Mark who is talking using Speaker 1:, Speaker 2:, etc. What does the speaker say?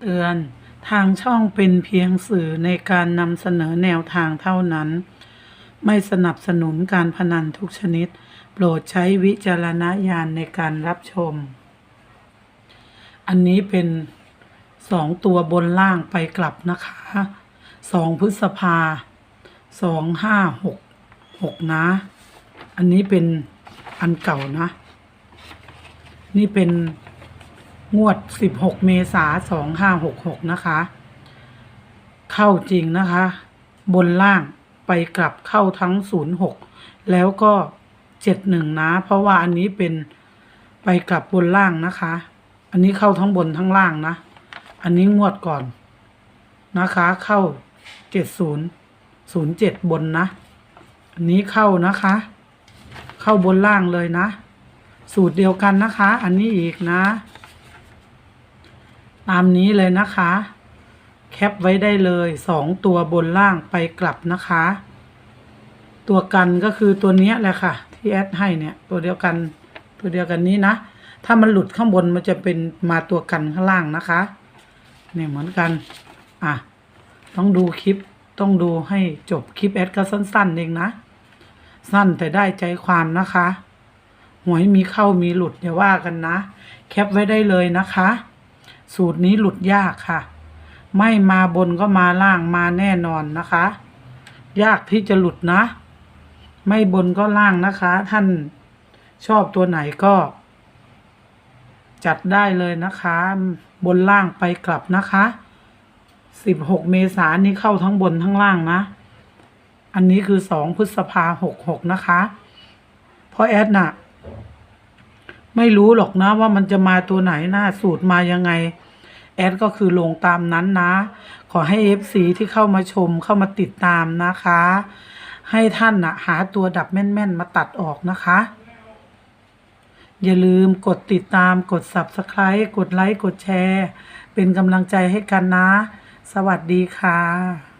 Speaker 1: เตือน ทางช่องเป็นเพียงสื่อในการนำเสนอแนวทางเท่านั้น ไม่สนับสนุนการพนันทุกชนิด โปรดใช้วิจารณญาณในการรับชม อันนี้เป็นสองตัวบนล่างไปกลับนะคะสองพฤษภาสองห้าหกหกนะ อันนี้เป็นอันเก่านะ นี่เป็น งวด 16 เมษา2566 นะคะ เข้าจริงนะคะ บนล่างไปกลับเข้าทั้ง 06 แล้วก็ 71 นะ เพราะว่าอันนี้เป็นไปกลับบนล่างนะคะ อันนี้เข้าทั้งบนทั้งล่างนะ อันนี้งวดก่อนนะคะ เข้า 70 07 บนนะ อันนี้เข้านะคะ เข้าบนล่างเลยนะ สูตรเดียวกันนะคะ อันนี้อีกนะ ตามนี้เลยนะคะ แคปไว้ได้เลยสองตัวบนล่างไปกลับนะคะ ตัวกันก็คือตัวนี้แหละค่ะ ที่แอดให้เนี่ย ตัวเดียวกันตัวเดียวกันนี้นะ ถ้ามันหลุดข้างบนมันจะเป็นมาตัวกันข้างล่างนะคะ เนี่ยเหมือนกัน อะ ต้องดูคลิปต้องดูให้จบคลิปแอดก็สั้น ๆ เองนะ สั้นแต่ได้ใจความนะคะหวยมีเข้ามีหลุดอย่าว่ากันนะ แคปไว้ได้เลยนะคะ สูตรนี้หลุดยากค่ะ ไม่มาบนก็มาล่างมาแน่นอนนะคะ ยากที่จะหลุดนะ ไม่บนก็ล่างนะคะ ท่านชอบตัวไหนก็ จัดได้เลยนะคะ บนล่างไปกลับนะคะสิบหกเมษายนนี้เข้าทั้งบนทั้งล่างนะ อันนี้คือสองพฤษภาหกหกนะคะ เพราะแอดน่ะ ไม่รู้หรอกนะว่ามันจะมาตัวไหนนะสูตรมายังไง แอดก็คือลงตามนั้นนะ ขอให้ FC ที่เข้ามาชมเข้ามาติดตามนะคะ ให้ท่านนะหาตัวดับแม่น ๆ มาตัดออกนะคะ อย่าลืมกดติดตามกด Subscribe กดไลค์กดแชร์ เป็นกำลังใจให้กันนะ สวัสดีค่ะ